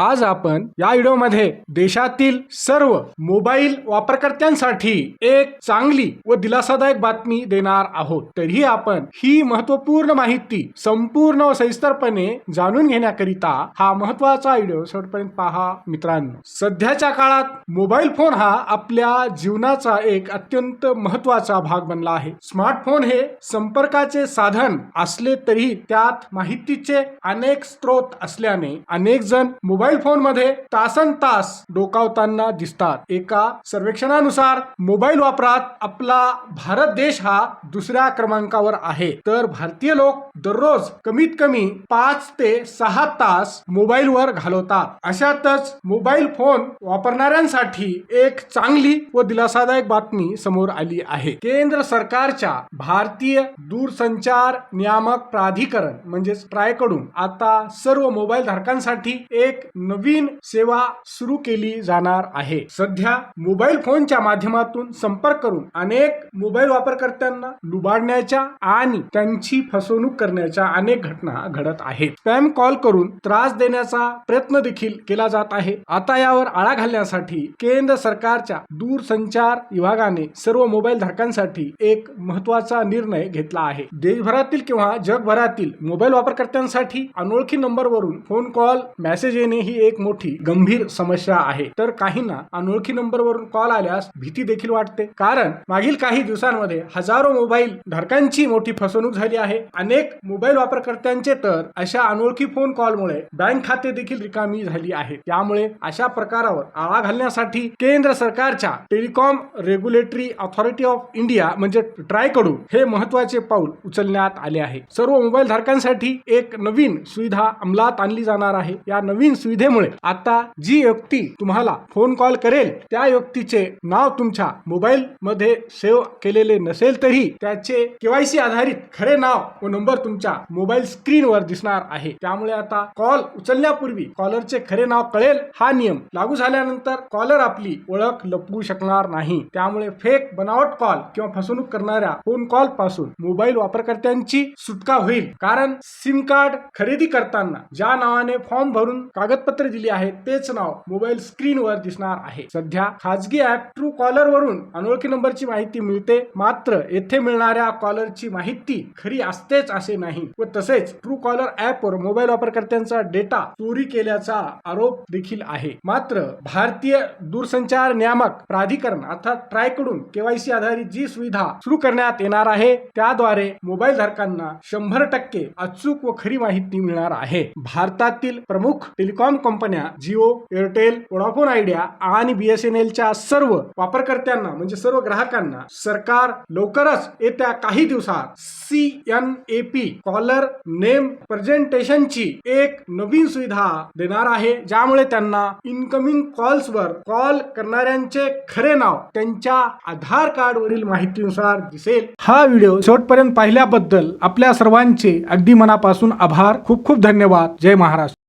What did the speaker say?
आज आपण या व्हिडिओमध्ये देशातील सर्व मोबाईल वापरकर्त्यांसाठी एक चांगली व दिलासादायक बातमी देणार आहोत. तरीही आपण ही महत्त्वपूर्ण माहिती संपूर्ण व सविस्तरपणे जाणून घेण्याकरिता हा महत्त्वाचा व्हिडिओ शेवटपर्यंत पहा मित्रांनो. सध्याच्या काळात मोबाईल फोन हा आपल्या जीवनाचा एक अत्यंत महत्त्वाचा भाग बनला आहे. स्मार्टफोन हे संपर्काचे साधन असले तरी त्यात माहितीचे अनेक स्रोत असल्याने अनेक जण मोबाईल फोनमध्ये तासन तास डोकावताना दिसतात. एका सर्वेक्षणानुसार मोबाईल वापरात आपला भारत देश हा दुसऱ्या क्रमांकावर आहे. तर भारतीय लोक दररोज कमीत कमी पाच ते सहा तास मोबाईलवर घालवतात. अशातच मोबाईल फोन वापरणाऱ्यांसाठी एक चांगली व दिलासादायक बातमी समोर आली आहे. केंद्र सरकारच्या भारतीय दूरसंचार नियामक प्राधिकरण म्हणजेच ट्रायकडून आता सर्व मोबाईल धारकांसाठी एक नवीन सेवा सुरू केली जाणार आहे. सध्या मोबाईल फोनच्या माध्यमातून संपर्क करून अनेक मोबाईल वापरकर्त्यांना लुबाडण्याच्या आणि त्यांची फसवणूक करण्याच्या अनेक घटना घडत आहेत. स्पॅम कॉल करून त्रास देण्याचा प्रयत्न देखील केला जात आहे. आता यावर आळा घालण्यासाठी केंद्र सरकारच्या दूरसंचार विभागाने सर्व मोबाईल धारकांसाठी एक महत्त्वाचा निर्णय घेतला आहे. देशभरातील किंवा जगभरातील मोबाईल वापरकर्त्यांसाठी अनोळखी नंबरवरून फोन कॉल मेसेज येणे ही एक मोठी गंभीर समस्या आहे. तर काहींना अनोळखी नंबरवरून कॉल आल्यास भीती देखील वाटते. कारण मागील काही दिवसांमध्ये हजारो मोबाईल धारकांची मोठी फसवणूक झाली आहे. अनेक मोबाईल वापरकर्त्यांचे तर अशा अनोळखी फोन कॉलमुळे बँक खाते देखील रिकामी झाली आहे. त्यामुळे अशा प्रकारावर आळा घालण्यासाठी केंद्र सरकारच्या telecom regulatory authority of India म्हणजे ट्रायकडून हे महत्त्वाचे पाऊल उचलण्यात आले आहे. सर्व मोबाईल धारकांसाठी एक नवीन सुविधा अंमलात आणली जाणार आहे. या नवीन सुविधा सुविधेमुळे. आता जी व्यक्ती तुम्हाला फोन कॉल करेल त्या व्यक्तीचे नाव तुमच्या मोबाईल मध्ये सेव्ह केलेले नसेल तरी त्याचे केवायसी आधारित खरे नाव व नंबर तुमच्या मोबाईल स्क्रीनवर दिसणार आहे. त्यामुळे आता कॉल उचलण्यापूर्वी कॉलरचे खरे नाव कळेल. हा नियम लागू झाल्यानंतर कॉलर आपली ओळख लपवू शकणार नाही. त्यामुळे फेक बनावट कॉल किंवा फसवणूक करणाऱ्या फोन कॉलपासून मोबाईल वापरकर्त्यांची सुटका होईल. कारण सिम कार्ड खरेदी करताना ज्या नावाने फॉर्म भरून कागद कागदपत्रे दिली आहेत तेच नाव मोबाईल स्क्रीनवर दिसणार आहे. सध्या खाजगी ऍप ट्रू कॉलर वरून अनोळखी नंबरची माहिती मिळते. मात्र येथे मिळणाऱ्या कॉलरची माहिती खरी असतेच असे नाही. व तसेच ट्रू कॉलर ऍप वर मोबाईल वापरकर्त्यांचा डेटा चोरी केल्याचा आरोप देखील आहे. मात्र भारतीय दूरसंचार नियामक प्राधिकरण अर्थात ट्रायकडून केवायसी आधारित जी सुविधा सुरू करण्यात येणार आहे त्याद्वारे मोबाईल धारकांना शंभर टक्के अचूक व खरी माहिती मिळणार आहे. भारतातील प्रमुख टेलिकॉम कंपन्या जिओ एअरटेल वोडाफोन आयडिया आणि बीएसएनएलच्या सर्व वापरकर्त्यांना म्हणजे सर्व ग्राहकांना सरकार लवकरच येत्या काही दिवसात C N A P caller name प्रेझेंटेशनची एक नवीन सुविधा देणार आहे ज्यामुळे त्यांना इनकमिंग कॉल्सवर कॉल करणाऱ्यांचे खरे नाव त्यांच्या आधार कार्ड वरील माहितीनुसार दिसेल. हा व्हिडिओ शेवटपर्यंत पाहिल्याबद्दल आपल्या सर्वांचे अगदी मनापासून आभार. खूप खूप धन्यवाद. जय महाराष्ट्र.